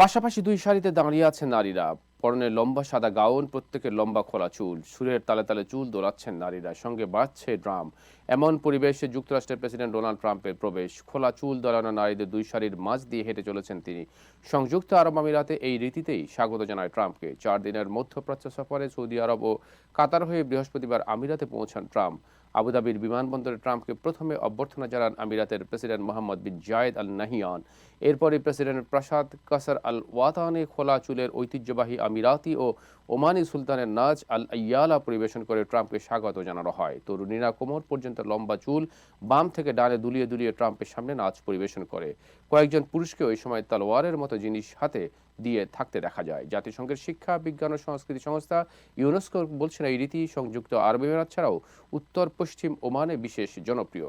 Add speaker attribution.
Speaker 1: পাশাপাশি দুই সারিতে দাঁড়িয়ে আছেন নারীরা। পরনে লম্বা সাদা গাউন প্রত্যেকের লম্বা খোলা চুল। সুরের তালে তালে চুল দোলাচ্ছেন নারীরা। সঙ্গে বাড়ছে ড্রাম। এমন পরিবেশে যুক্তরাষ্ট্রের প্রেসিডেন্ট ডোনাল্ড ট্রাম্পের প্রবেশ। খোলা চুল দোলানো নারীদের দুই সারির মাঝ দিয়ে হেঁটে চলেছেন তিনি। সংযুক্ত আরব আমিরাতে এই রীতিতেই স্বাগত জানায় ট্রাম্পকে। চার দিনের মধ্যপ্রাচ্য সফরে সৌদি আরব ও কাতার হয়ে বৃহস্পতিবার আমিরাতে পৌঁছান ট্রাম্প। আবুধাবির বিমানবন্দরে ট্রাম্পকে প্রথমে অভ্যর্থনা জানান আমিরাতের president Mohammed bin Zayed Al Nahyan এরপরই প্রেসিডেন্ট প্রাসাদ কাসার আল ওয়াতানে খোলা চুলের ঐতিহ্যবাহী আমিরাতি ও ওমানি সুলতানের নাচ আল আয়ালা পরিবেশন করে ট্রাম্পকে স্বাগত জানানো হয়। তরুণীরা কোমর পর্যন্ত লম্বা চুল, বাম থেকে ডানে দুলিয়ে দুলিয়ে ট্রাম্পের সামনে নাচ পরিবেশন করে। কয়েকজন পুরুষকে ওই সময় তলোয়ারের মতো জিনিস হাতে দিয়ে থাকতে দেখা যায়। জাতিসংঘের শিক্ষা, বিজ্ঞান ও সংস্কৃতি সংস্থা ইউনেস্কো বলছেন এই রীতি সংযুক্ত আরব আমিরাত ছাড়াও উত্তর পশ্চিম ওমানে বিশেষ জনপ্রিয়।